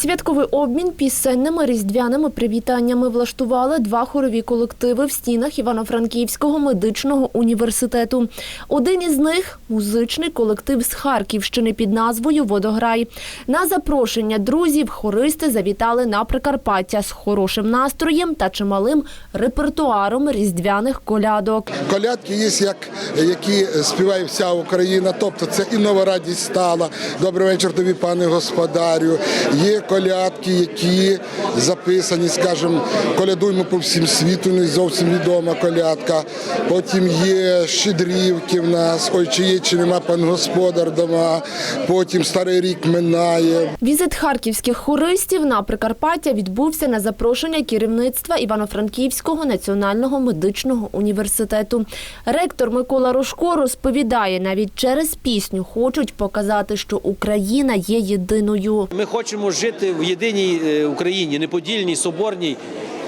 Святковий обмін пісенними різдвяними привітаннями влаштували два хорові колективи в стінах Івано-Франківського медичного університету. Один із них музичний колектив з Харківщини під назвою Водограй. На запрошення друзів хористи завітали на Прикарпаття з хорошим настроєм та чималим репертуаром різдвяних колядок. Колядки є, як, які співає вся Україна, тобто це і нова радість стала. Добрий вечір тобі, пане господарю. Є колядки, які записані, скажімо, колядуємо по всім світу, не зовсім відома колядка. Потім є щедрівки в нас, ой, чи є, чи нема пан господар дома. Потім старий рік минає. Візит харківських хористів на Прикарпаття відбувся на запрошення керівництва Івано-Франківського національного медичного університету. Ректор Микола Рожко розповідає, навіть через пісню хочуть показати, що Україна є єдиною. Ми хочемо жити в єдиній е, Україні, неподільній, соборній.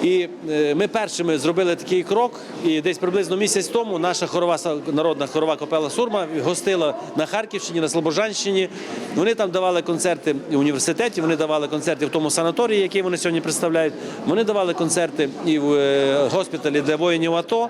І е, ми першими зробили такий крок. І десь приблизно місяць тому наша хорова народна хорова капела Сурма гостила на Харківщині, на Слобожанщині. Вони там давали концерти в університеті, вони давали концерти в тому санаторії, який вони сьогодні представляють. Вони давали концерти і в е, госпіталі для воїнів АТО.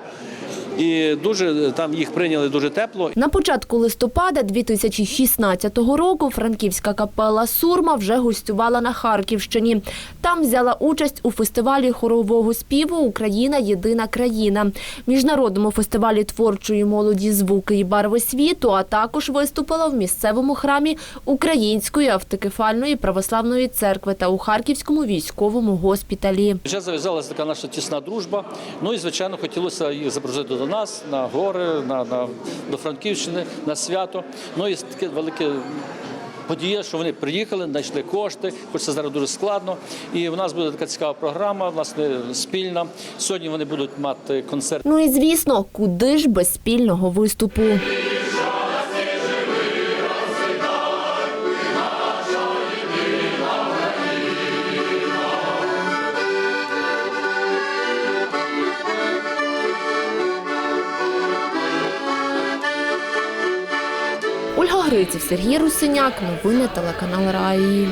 І дуже там їх прийняли дуже тепло. На початку листопада 2016 року франківська капела Сурма вже гостювала на Харківщині. Там взяла участь у фестивалі хорового співу Україна єдина країна, міжнародному фестивалі творчої молоді звуки і барви світу, а також виступила в місцевому храмі Української автокефальної православної церкви та у Харківському військовому госпіталі. Вже зав'язалася така наша тісна дружба. Ну і звичайно хотілося їх запросити до нас на гори, на, на до Франківщини, на свято. Ну і таке велике. Подія, що вони приїхали, знайшли кошти, хоч це зараз дуже складно. І в нас буде така цікава програма, власне, спільна. Сьогодні вони будуть мати концерт. Ну і звісно, куди ж без спільного виступу. Ольга Гриців, Сергій Русиняк, новини телеканал Раї.